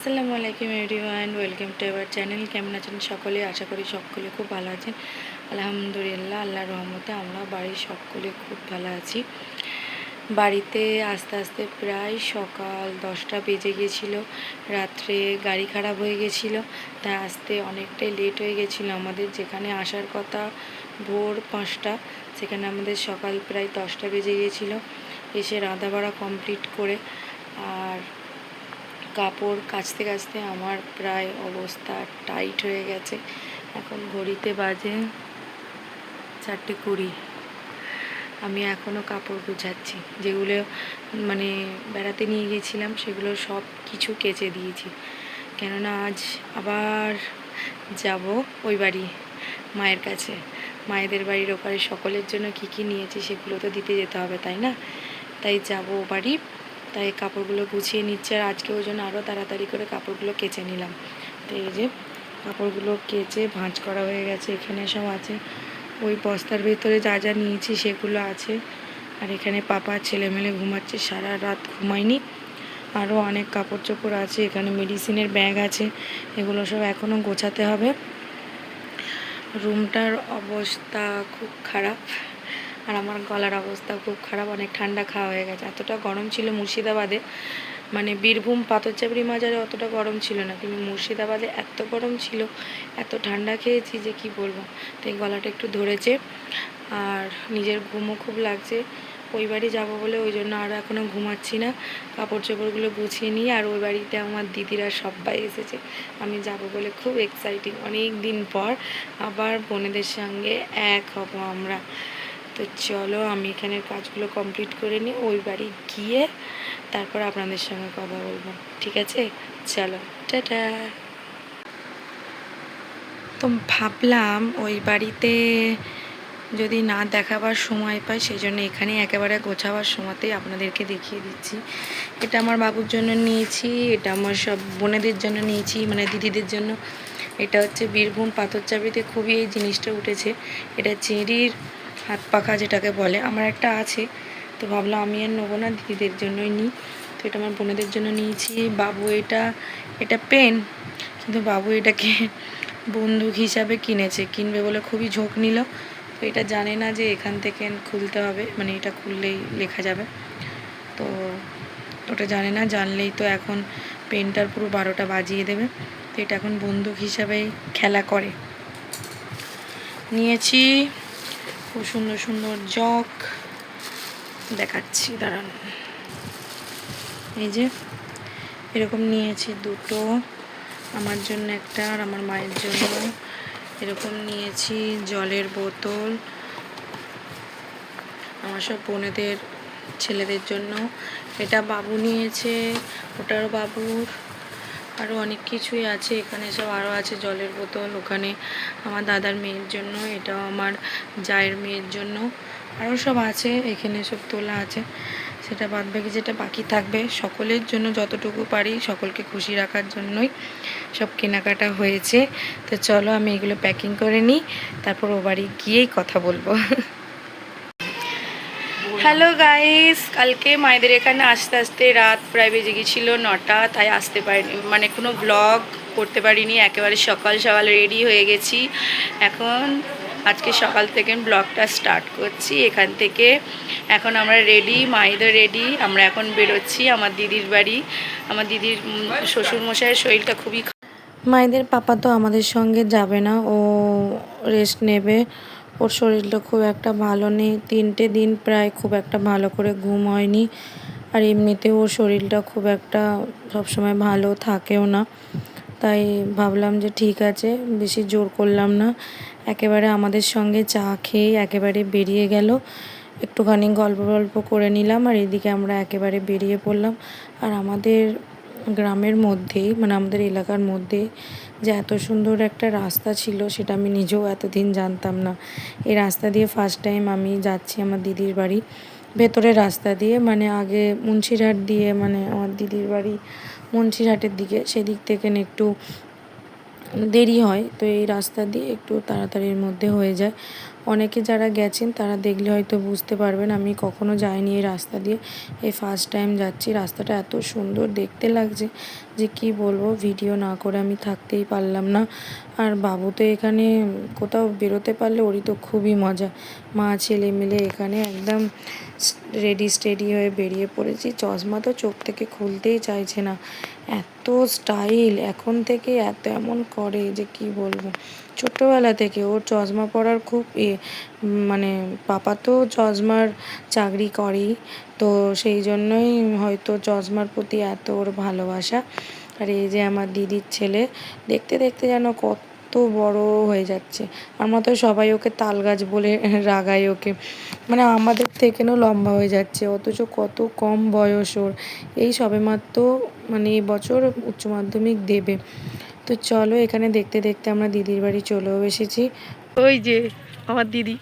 আসসালামু আলাইকুম everyone, welcome to our channel. কেমন আছেন সকলে? আশা করি সকলে খুব ভালো আছেন। আলহামদুলিল্লাহ আল্লাহ রহমতে আমরা বাড়ির সকলে খুব ভালো আছি। বাড়িতে আস্তে আস্তে প্রায় সকাল দশটা বেজে গেছিল। রাত্রে গাড়ি খারাপ হয়ে গেছিল। তাই আসতে অনেকটাই লেট হয়ে গেছিল। আমাদের যেখানে আসার কথা ভোর পাঁচটা, সেখানে আমাদের সকাল প্রায় দশটা বেজে গেছিল। এসে রাঁধা বাড়া কমপ্লিট করে আর কাপড় কাচতে কাচতে আমার প্রায় অবস্থা টাইট হয়ে গেছে। এখন ঘড়িতে বাজে চারটে কুড়ি। আমি এখনও কাপড় গুছাচ্ছি। যেগুলো মানে বেড়াতে নিয়ে গেছিলাম, সেগুলো সব কিছু কেচে দিয়েছি। কেননা আজ আবার যাব ওই বাড়ি, মায়ের কাছে। মায়েদের বাড়ির ওপারে সকলের জন্য কি কি নিয়েছি সেগুলো তো দিতে যেতে হবে, তাই না? তাই যাব বাড়ি। তাই কাপড়গুলো গুছিয়ে নিচ্ছে আর আজকে ওই জন্য আরও তাড়াতাড়ি করে কাপড়গুলো কেচে নিলাম। তো এই যে কাপড়গুলো কেচে ভাঁজ করা হয়ে গেছে, এখানে সব আছে। ওই বস্তার ভেতরে যা যা নিয়েছি সেগুলো আছে। আর এখানে পাপা ছেলেমেলে ঘুমাচ্ছে, সারা রাত ঘুমায়নি। আরও অনেক কাপড় চোপড় আছে, এখানে মেডিসিনের ব্যাগ আছে, এগুলো সব এখনও গোছাতে হবে। রুমটার অবস্থা খুব খারাপ। আর আমার গলার অবস্থা খুব খারাপ, অনেক ঠান্ডা খাওয়া হয়ে গেছে। এতটা গরম ছিল মুর্শিদাবাদে। মানে বীরভূম পাথরচাপড়ি মাজারে অতটা গরম ছিল না, কিন্তু মুর্শিদাবাদে এত গরম ছিল, এত ঠান্ডা খেয়েছি যে কি বলব। তাই গলাটা একটু ধরেছে। আর নিজের ঘুমও খুব লাগছে। ওই বাড়ি যাব বলে ওই জন্য আর এখনও ঘুমাচ্ছি না। কাপড় চোপড়গুলো গুছিয়ে নিই আর ওই বাড়িতে আমার দিদিরা সবাই এসেছে। আমি যাব বলে খুব এক্সাইটিং অনেক দিন পর আবার বোনেদের সঙ্গে এক হব আমরা। তো চলো আমি এখানের কাজগুলো কমপ্লিট করে নিই, ওই বাড়ি গিয়ে তারপর আপনাদের সঙ্গে কথা বলব। ঠিক আছে? চলো, টাটা। তো ভাবলাম ওই বাড়িতে যদি না দেখাবার সময় পাই সেই জন্য এখানে একেবারে গোছাবার সময়তেই আপনাদেরকে দেখিয়ে দিচ্ছি। এটা আমার বাবুর জন্য নিয়েছি, এটা আমার সব বোনেদের জন্য নিয়েছি মানে দিদিদের জন্য। এটা হচ্ছে বীরভূম পাথরচাপড়িতে খুবই এই জিনিসটা উঠেছে। এটা চেরির হাত পাখা যেটাকে বলে, আমার একটা আছে। তো ভাবলাম আমি আর নেব না, দিদিদের জন্যই নিই। তো এটা আমার বোনেদের জন্য নিয়েছি। বাবু এটা এটা পেন, কিন্তু বাবু এটাকে বন্দুক হিসাবে কিনেছে। কিনবে বলে খুবই ঝোঁক নিল। তো এটা জানে না যে এখান থেকে খুলতে হবে মানে এটা খুললেই লেখা যাবে। তো ওটা জানে না, জানলেই তো এখন পেনটার পুরো বারোটা বাজিয়ে দেবে। তো এটা এখন বন্দুক হিসাবেই খেলা করে। নিয়েছি খুব সুন্দর সুন্দর জগ দেখাচ্ছি, দাঁড়ান। এই যে, এরকম নিয়েছি দুটো, আমার জন্য একটা আর আমার মায়ের জন্য। এরকম নিয়েছি জলের বোতল, আমার সব বোনেদের, ছেলেদের জন্য। এটা বাবু নিয়েছে, ওটারও বাবুর। আরও অনেক কিছুই আছে, এখানে সব আরও আছে, জলের বোতল, ওখানে আমার দাদার মেয়ের জন্য, এটাও আমার জায়ের মেয়ের জন্য আরও সব আছে, এখানে সব তোলা আছে, সেটা বাদ বাকি যেটা বাকি থাকবে, সকলের জন্য যতটুকু পারি, সকলকে খুশি রাখার জন্যই সব কেনাকাটা হয়েছে, তো চলো আমি এগুলো প্যাকিং করে নিই, তারপর ও বাড়ি গিয়েই কথা বলব। হ্যালো গাইস, কালকে মায়েদের এখানে আসতে আসতে রাত প্রায় বেজে গেছিল নটা, তাই আসতে পারিনি মানে কোনো ব্লগ করতে পারিনি, একেবারে সকাল সকাল রেডি হয়ে গেছি। এখন আজকে সকাল থেকে ব্লগটা স্টার্ট করছি, এখান থেকে এখন আমরা রেডি মায়েদের রেডি আমরা এখন বেরোচ্ছি আমার দিদির বাড়ি। আমার দিদির শ্বশুরমশাইয়ের শরীরটা খুবই মায়েদের পাপা তো আমাদের সঙ্গে যাবে না, ও রেস্ট নেবে। ওর শরীরটা খুব একটা ভালো নেই। তিনটে দিন প্রায় খুব একটা ভালো করে ঘুম হয়নি। আর এমনিতেও ওর শরীরটা খুব একটা সবসময় ভালো থাকেও না। তাই ভাবলাম যে ঠিক আছে, বেশি জোর করলাম না। একেবারে আমাদের সঙ্গে চা খেয়ে একেবারে বেরিয়ে গেল। একটুখানি গল্প গল্প করে নিলাম আর এদিকে আমরা একেবারে বেরিয়ে পড়লাম। আর আমাদের গ্রামের মধ্যেই মানে আমাদের এলাকার মধ্যে যে এত সুন্দর একটা রাস্তা ছিল, সেটা আমি নিজেও এতদিন জানতাম না। এই রাস্তা দিয়ে ফার্স্ট টাইম আমি যাচ্ছি আমার দিদির বাড়ি। ভেতরের রাস্তা দিয়ে মানে আগে মুন্সিরহাট দিয়ে মানে আমার দিদির বাড়ি মুন্সিরহাটের দিকে, সেদিক থেকে একটু দেরি হয়, তো এই রাস্তা দিয়ে একটু তাড়াতাড়ির মধ্যে হয়ে যায়। অনেকে যারা গেছেন, তারা দেখলে হয়তো বুঝতে পারবেন, আমি কখনো যাইনি এই রাস্তা দিয়ে। এই ফার্স্ট টাইম যাচ্ছি, রাস্তাটা এত সুন্দর, দেখতে লাগছে যে কি বলব ভিডিও না করে আমি থাকতেই পারলাম না। আর বাবু তো এখানে কোথাও বেরোতে পারলে ওরই তো খুবই মজা। মা, ছেলে মিলে এখানে একদম রেডি স্টেডি হয়ে বেরিয়ে পড়েছি। চশমা তো চোখ থেকে খুলতেই চাইছে না। এত স্টাইল এখন থেকে এত এমন করে যে কি বলব? ছোট্টবেলা থেকে ওর চশমা পরার খুব মানে পাপা তো চশমার চাকরি করেই, তো সেই জন্যই হয়তো চশমার প্রতি এত ওর ভালোবাসা। আর এই যে আমার দিদির ছেলে, দেখতে দেখতে যেন কত বড় হয়ে যাচ্ছে। আমরা তো সবাই ওকে তাল গাছ বলে রাগাই ওকে। মানে আমাদের থেকেও লম্বা হয়ে যাচ্ছে, অথচ কত কম বয়স ওর। এই সবেমাত্র মানে এই বছর উচ্চ মাধ্যমিক দেবে। তো চলো এখানে দেখতে দেখতে আমরা দিদির বাড়ি চলেও এসেছি। ওই যে আমার দিদি।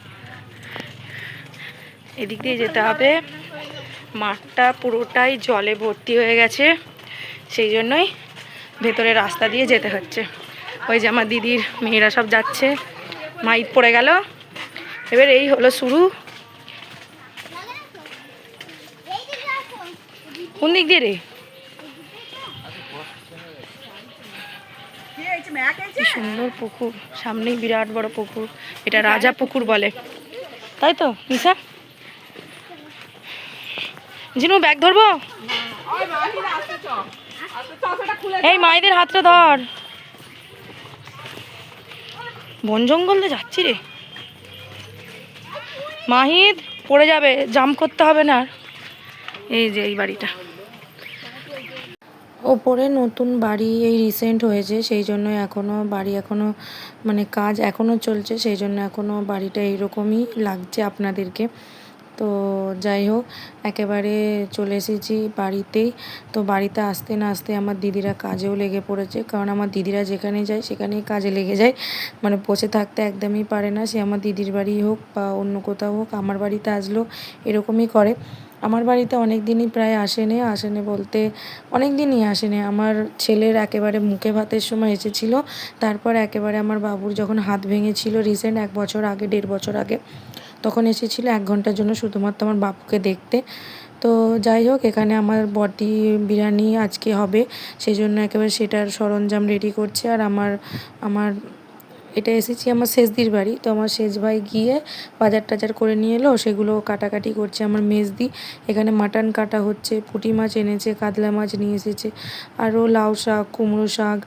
এদিক দিয়ে যেতে হবে। মাঠটা পুরোটাই জলে ভর্তি হয়ে গেছে। সেই জন্যই ভেতরে রাস্তা দিয়ে যেতে হচ্ছে। ওই যে আমার দিদির মেয়েরা সব যাচ্ছে। মাইক পড়ে গেল। এবার এই হলো শুরু। কোন দিক দিয়ে রে? কি সুন্দর পুকুর। সামনেই বিরাট বড় পুকুর। এটা রাজা পুকুর বলে। তাই তো নিশা? জিনু ব্যাগ ধরবো? এই মায়েদের হাতটা ধর। বন জঙ্গল যাচ্ছি রে। মাহিদ পড়ে যাবে জাম্প করতে হবে না। এই যে এই বাড়িটা। ওপরে নতুন বাড়ি এই রিসেন্ট হয়েছে, সেই জন্য এখনও বাড়ি এখনও মানে কাজ এখনও চলছে, সেই জন্য এখনও বাড়িটা এইরকমই লাগছে আপনাদেরকে। তো যাই হোক, একেবারে চলে এসেছি বাড়িতেই। তো বাড়িতে আসতে না আসতে আমার দিদিরা কাজেও লেগে পড়েছে, কারণ আমার দিদিরা যেখানে যায় সেখানেই কাজে লেগে যায়। মানে বসে থাকতে একদমই পারে না, সে আমার দিদির বাড়ি হোক বা অন্য কোথাও হোক, আমার বাড়িতে আসলেও এরকমই করে। আমার বাড়িতে অনেক দিনই প্রায় আসেনি আসেনি বলতে অনেক দিনই আসেনি। আমার ছেলের একেবারে মুখে ভাতের সময় এসেছিল, তারপর একেবারে আমার বাবুর যখন হাত ভেঙেছিল রিসেন্ট এক বছর আগে, দেড় বছর আগে, তখন এসেছিল এক ঘণ্টার জন্য শুধুমাত্র আমার বাবুকে দেখতে। তো যাই হোক, এখানে আমার বটি বিরিয়ানি আজকে হবে সেই জন্য একেবারে সেটার সরঞ্জাম রেডি করছে আর আমার আমার এটা এসেছি আমার শেষদির বাড়ি। তো আমার শেষ ভাই গিয়ে বাজার টাজার করে নিয়ে এলো, সেগুলো কাটাকাটি করছে আমার মেজদি। এখানে মাটন কাটা হচ্ছে, পুঁটি মাছ এনেছে, কাতলা মাছ নিয়ে এসেছে, আরও লাউ শাক, কুমড়ো শাক,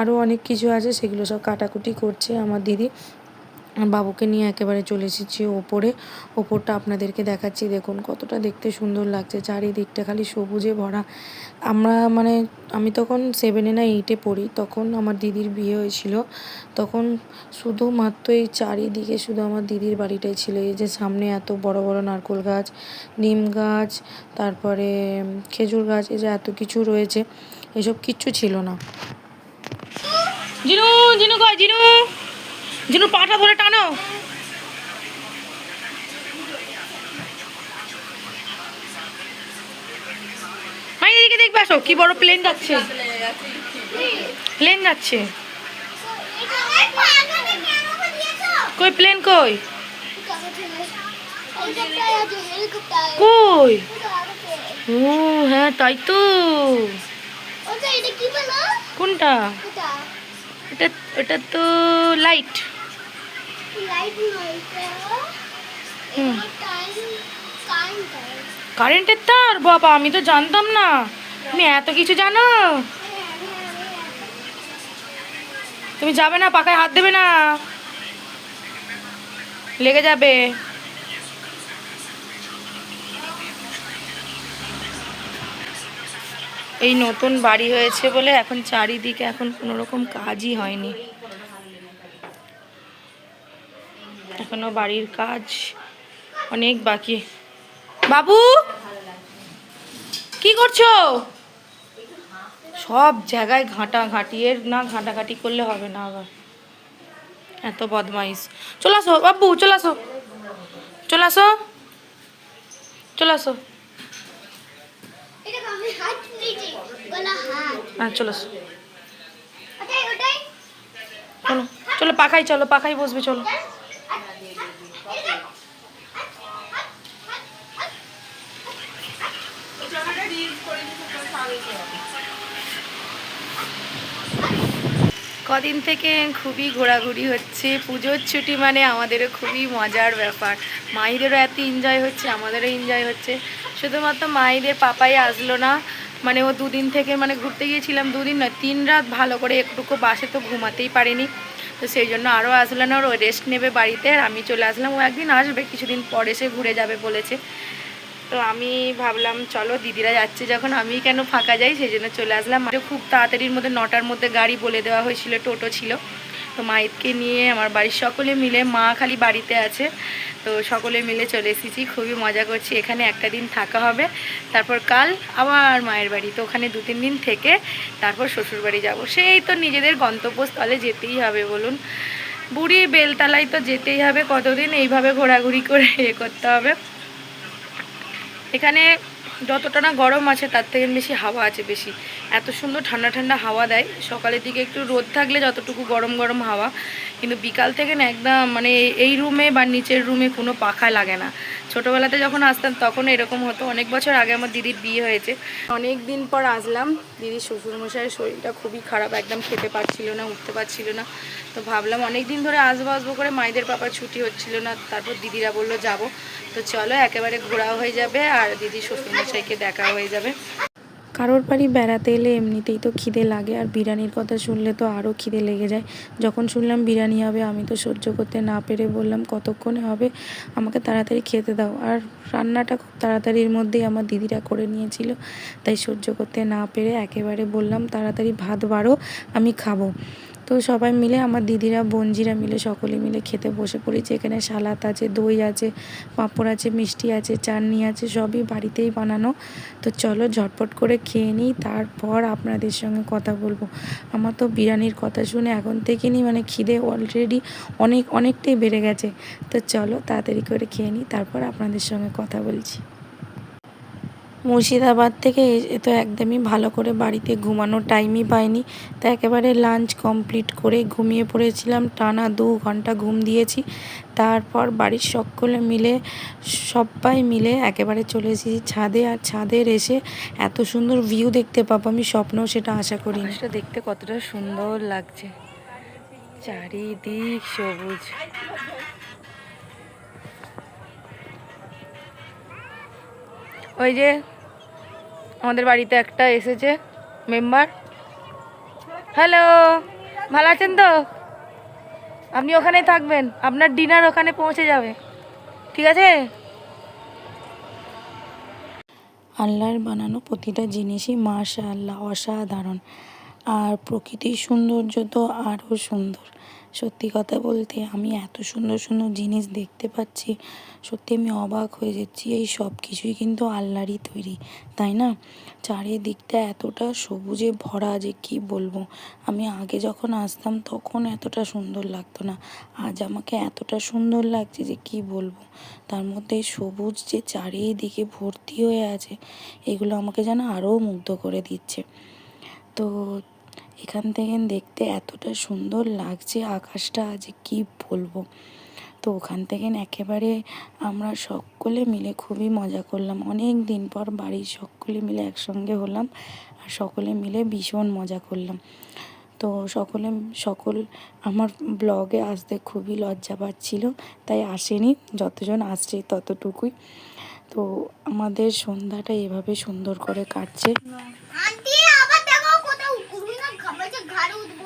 আরও অনেক কিছু আছে, সেগুলো সব কাটাকুটি করছে আমার দিদি। বাবুকে নিয়ে একেবারে চলে এসেছি ওপরে। ওপরটা আপনাদেরকে দেখাচ্ছি। দেখুন, কতটা দেখতে সুন্দর লাগছে। চারিদিকটা খালি সবুজে ভরা। আমরা মানে আমি তখন সেভেনে না এইটে পড়ি। তখন আমার দিদির বিয়ে হয়েছিল। তখন শুধুমাত্র এই চারিদিকে শুধু আমার দিদির বাড়িটাই ছিল। এই যে সামনে এত বড় বড় নারকোল গাছ, নিম গাছ, তারপরে খেজুর গাছ, এই যে এত কিছু রয়েছে। এসব কিচ্ছু ছিল না। জিনু জিনু জিনু। জিনু পাটা ধরে টানো। মাই এদিকে দেখবে আসো কি বড় প্লেন যাচ্ছে। প্লেন যাচ্ছে। কই প্লেন কই? কই? ও হ্যাঁ তাই তো। কোনটা? এটা এটা তো লাইট কারেন্টের তার? বাবা আমি তো জানতাম না। তুমি এত কিছু জানো? তুমি যাবে না পাকায় হাত দেবে না। লেগে যাবে। এই নতুন বাড়ি হয়েছে বলে এখন চারিদিকে এখন কোনো রকম কাজই হয়নি। এখনও বাড়ির কাজ অনেক বাকি। বাবু! কি করছ? সব জায়গায় ঘাঁটা ঘাঁটিয়ে না ঘাঁটাঘাঁটি করলে হবে না আবার। এত বদমাইশ। চলে আসো বাবু চলে আসো। চলে আসো। চলে আসো। হ্যাঁ চলে আসো। চলো চলো পাখাই চলো পাখাই বসবে চলো। কদিন থেকে খুবই ঘোরাঘুরি হচ্ছে। পুজোর ছুটি মানে আমাদেরও খুবই মজার ব্যাপার। মাইদেরও এত এনজয় হচ্ছে, আমাদেরও এনজয় হচ্ছে। শুধুমাত্র মাইদের পাপাই আসলো না মানে ও দুদিন থেকে মানে ঘুরতে গিয়েছিলাম, দুদিন নয়, তিন রাত ভালো করে একটুকু বাসে তো ঘুমাতেই পারেনি। তো সেই জন্য আরও আসলো না, ওর রেস্ট নেবে বাড়িতে আর আমি চলে আসলাম। ও একদিন আসবে, কিছুদিন পরে সে ঘুরে যাবে বলেছে। তো আমি ভাবলাম, চলো দিদিরা যাচ্ছে যখন আমি কেন ফাঁকা যাই? সেই জন্য চলে আসলাম। আর খুব তাড়াতাড়ির মধ্যে নটার মধ্যে গাড়ি বলে দেওয়া হয়েছিল, টোটো ছিল। তো মাইতকে নিয়ে আমার বাড়ির সকলে মিলে, মা খালি বাড়িতে আছে, তো সকলে মিলে চলে এসেছি। খুবই মজা করছি। এখানে একটা দিন থাকা হবে, তারপর কাল আবার মায়ের বাড়ি। তো ওখানে দু তিন দিন থেকে তারপর শ্বশুর বাড়ি যাব। সেই তো নিজেদের গন্তব্যস্থলে যেতেই হবে, বলুন। বুড়ি বেলতলায় তো যেতেই হবে, কতদিন এইভাবে ঘোরাঘুরি করে এ করতে হবে? এখানে যতটা না গরম আছে তার থেকে বেশি হাওয়া আছে বেশি। এত সুন্দর ঠান্ডা ঠান্ডা হাওয়া দেয়। সকালের দিকে একটু রোদ থাকলে যতটুকু গরম গরম হাওয়া, কিন্তু বিকাল থেকে না একদম মানে এই রুমে বা নিচের রুমে কোনো পাখা লাগে না। ছোটোবেলাতে যখন আসতাম তখন এরকম হতো। অনেক বছর আগে আমার দিদির বিয়ে হয়েছে। অনেক দিন পর আসলাম। দিদির শ্বশুরমশাইয়ের শরীরটা খুবই খারাপ, একদম খেতে পারছিল না, উঠতে পারছিল না। তো ভাবলাম অনেক দিন ধরে আসব আসব করে মায়েদের পাপার ছুটি হচ্ছিল না। তারপর দিদিরা বলল যাব। তো চলো একেবারে ঘোরাও হয়ে যাবে আর দিদির শ্বশুরমশাইকে দেখা হয়ে যাবে। কারোর বাড়ি বেড়াতে এলে এমনিতেই তো খিদে লাগে, আর বিরিয়ানির কথা শুনলে তো আরও খিদে লেগে যায়। যখন শুনলাম বিরিয়ানি হবে, আমি তো সহ্য করতে না পেরে বললাম, কতক্ষণে হবে? আমাকে তাড়াতাড়ি খেতে দাও। আর রান্নাটা খুব তাড়াতাড়ির মধ্যেই আমার দিদিরা করে নিয়েছিল, তাই সহ্য করতে না পেরে একেবারে বললাম, তাড়াতাড়ি ভাত বাড়ো, আমি খাব। তো সবাই মিলে, আমার দিদিরা, বোনজিরা মিলে, সকলে মিলে খেতে বসে পড়েছি। এখানে সালাদ আছে, দই আছে, পাঁপড় আছে, মিষ্টি আছে, চাটনি আছে, সবই বাড়িতেই বানানো। তো চলো ঝটপট করে খেয়ে নিই, তারপর আপনাদের সঙ্গে কথা বলব। আমার তো বিরিয়ানির কথা শুনে এখন থেকে নিই মানে খিদে অলরেডি অনেক, অনেকটাই বেড়ে গেছে। তো চলো তাড়াতাড়ি করে খেয়ে নিই, তারপর আপনাদের সঙ্গে কথা বলছি। মুর্শিদাবাদ থেকে তো একদমই ভালো করে বাড়িতে ঘুমানোর টাইমই পাইনি। তো একেবারে লাঞ্চ কমপ্লিট করে ঘুমিয়ে পড়েছিলাম। টানা দু ঘণ্টা ঘুম দিয়েছি। তারপর বাড়ির সকলে মিলে সবাই মিলে একেবারে চলে এসেছি ছাদে। আর ছাদের এসে এত সুন্দর ভিউ দেখতে পাবো আমি, স্বপ্নেও সেটা আশা করি সেটা দেখতে কতটা সুন্দর লাগছে। চারিদিক সবুজ। ওই যে আমাদের বাড়িতে একটা এসেছে মেম্বার হ্যালো ভালো আছেন তো? আপনি ওখানেই থাকবেন, আপনার ডিনার ওখানে পৌঁছে যাবে। ঠিক আছে? আল্লাহর বানানো প্রতিটা জিনিসই মাশা আল্লাহ অসাধারণ। আর প্রকৃতির সৌন্দর্য তো আরও সুন্দর। সত্যি কথা বলতে আমি এত সুন্দর সুন্দর জিনিস দেখতে পাচ্ছি, সত্যি আমি অবাক হয়ে যাচ্ছি। এই সব কিছুই কিন্তু আল্লাহরই তৈরি, তাই না? চারিদিকটা এতটা সবুজে ভরা যে কি বলব? আমি আগে যখন আসতাম তখন এতটা সুন্দর লাগতো না, আজ আমাকে এতটা সুন্দর লাগছে যে কি বলব? তার মধ্যে সবুজ যে চারিদিকে ভর্তি হয়ে আছে, এগুলো আমাকে যেন আরও মুগ্ধ করে দিচ্ছে। তো এখান থেকে দেখতে এতটা সুন্দর লাগছে আকাশটা যে কি বলব। তো ওখান থেকে একেবারে আমরা সকলে মিলে খুবই মজা করলাম। অনেক দিন পর বাড়ির সকলে মিলে একসঙ্গে হলাম আর সকলে মিলে ভীষণ মজা করলাম। তো সকলে, সকল আমার ব্লগে আসতে খুবই লজ্জা পাচ্ছিল, তাই আসেনি, যতজন আসছে ততটুকুই। তো আমাদের সন্ধ্যাটা এভাবে সুন্দর করে কাটছে আন্টি আবার দেখো কোথাও উঠবি না ঘামাচ্ছে ঘাড়ে উঠবো আমি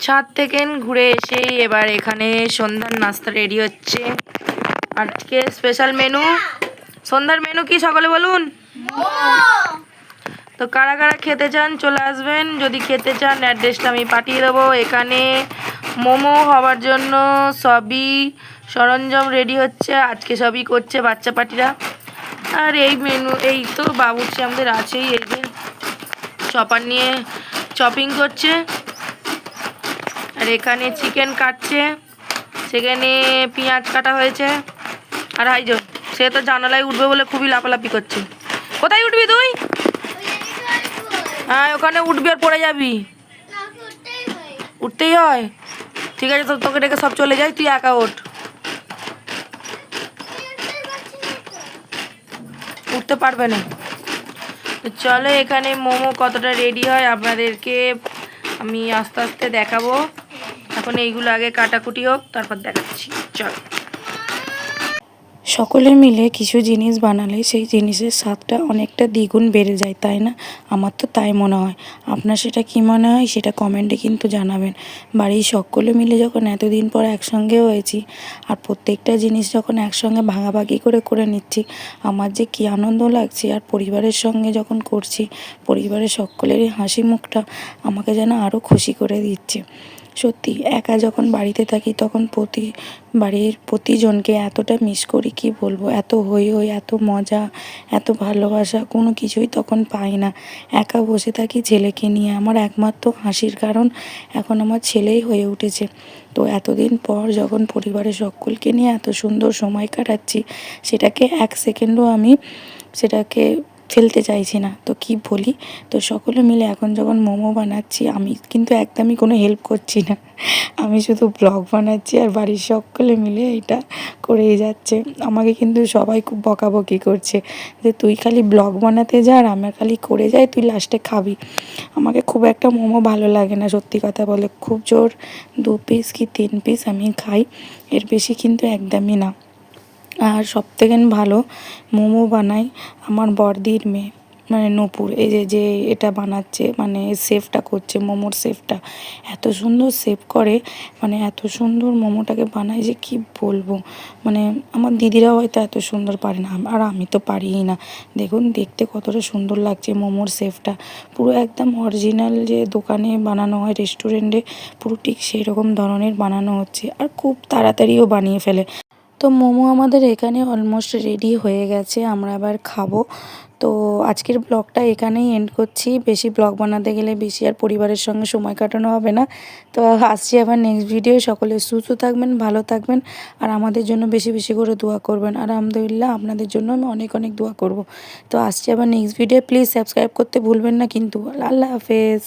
ছাদ থেকে ঘুরে এসেই এবার এখানে সন্ধ্যার নাস্তা রেডি হচ্ছে। আজকে স্পেশাল মেনু সন্ধ্যার মেনু কি সকলে বলুন? তো কারা কারা খেতে চান চলে আসবেন। যদি খেতে চান অ্যাড্রেসটা আমি পাঠিয়ে দেবো। এখানে মোমো হওয়ার জন্য সবই সরঞ্জাম রেডি হচ্ছে। আজকে সবই করছে বাচ্চা পাটিরা। আর এই মেনু এই তো বাবুর্চি আমাদের আছেই। এই যে চপার নিয়ে চপিং করছে। আর এখানে চিকেন কাটছে। সেখানে পেঁয়াজ কাটা হয়েছে। আর হাইজন সে তো জানালায় উঠবে বলে খুবই লাফালাফি করছে। কোথায় উঠবি তুই? হ্যাঁ ওখানে উঠবি আর পড়ে যাবি। উঠতেই হয়। ঠিক আছে, তো তোকে ডেকে সব চলে যায় তুই একা ওঠ। উঠতে পারবে না। চলো, এখানে মোমো কতটা রেডি হয় আপনাদেরকে আমি আস্তে আস্তে দেখাবো। এখন এইগুলো আগে কাটাকুটি হোক, তারপর দেখাচ্ছি। চলো। সকলে মিলে কিছু জিনিস বানালে সেই জিনিসের স্বাদটা অনেকটা দ্বিগুণ বেড়ে যায়, তাই না? আমার তো তাই মনে হয়। আপনার সেটা কী মনে হয় সেটা কমেন্টে কিন্তু জানাবেন। বাড়ির সকলে মিলে যখন এতদিন পর একসঙ্গে হয়েছি আর প্রত্যেকটা জিনিস যখন একসঙ্গে ভাগাভাগি করে করে নিচ্ছি, আমার যে কী আনন্দ লাগছে আর পরিবারের সঙ্গে যখন করছি, পরিবারের সকলেরই হাসি মুখটা আমাকে যেন আরও খুশি করে দিচ্ছে। সত্যি, একা যখন বাড়িতে থাকি তখন প্রতি, বাড়ির প্রতিজনকে এতটা মিস করি, কি বলব? এত হই হই এত মজা, এত ভালোবাসা, কোনো কিছুই তখন পাই না। একা বসে থাকি ছেলেকে নিয়ে, আমার একমাত্র হাসির কারণ এখন আমার ছেলেই হয়ে উঠেছে। তো এতদিন পর যখন পরিবারের সকলকে নিয়ে এত সুন্দর সময় কাটাচ্ছি, সেটাকে এক সেকেন্ডও আমি, সেটাকে ফেলতে চাইছি না। তো কি বলি? তো সকলে মিলে এখন যখন মোমো বানাচ্ছি, আমি কিন্তু একদমই কোনো হেল্প করছি না। আমি শুধু ব্লগ বানাচ্ছি আর বাড়ির সকলে মিলে এটা করেই যাচ্ছে। আমাকে কিন্তু সবাই খুব বকাবকি করছে যে, তুই খালি ব্লগ বানাতে যা আর আমার খালি করে যাই, তুই লাস্টে খাবি। আমাকে খুব একটা মোমো ভালো লাগে না, সত্যি কথা বলে। খুব জোর দু পিস কি তিন পিস আমি খাই, এর বেশি কিন্তু একদমই না। আর সবথেকে ভালো মোমো বানাই আমার বড়দির মেয়ে মানে নূপুর। এই যে যে এটা বানাচ্ছে মানে শেফটা করছে, মোমোর শেফটা। এত সুন্দর শেফ করে মানে এত সুন্দর মোমোটাকে বানায় যে কি বলব? মানে আমার দিদিরাও হয়তো এত সুন্দর পারে না, আর আমি তো পারিই না। দেখুন, দেখতে কতটা সুন্দর লাগছে মোমোর শেফটা। পুরো একদম অরিজিনাল যে দোকানে বানানো হয়, রেস্টুরেন্টে, পুরো ঠিক সেই রকম ধরনের বানানো হচ্ছে। আর খুব তাড়াতাড়িও বানিয়ে ফেলে। তো মোমো আমাদের এখানে অলমোস্ট রেডি হয়ে গেছে, আমরা এবার খাব। তো আজকের ব্লগটা এখানেই এন্ড করছি। বেশি ব্লগ বানাতে গেলে বেশি আর পরিবারের সঙ্গে সময় কাটানো হবে না। তো আসছি আবার নেক্সট ভিডিও সকলে সুস্থ থাকবেন, ভালো থাকবেন, আর আমাদের জন্য বেশি বেশি করে দোয়া করবেন। আর আলহামদুলিল্লাহ, আপনাদের জন্য আমি অনেক অনেক দোয়া করব। তো আসছি আবার নেক্সট ভিডিও প্লিজ সাবস্ক্রাইব করতে ভুলবেন না কিন্তু। আল্লাহ হাফেজ।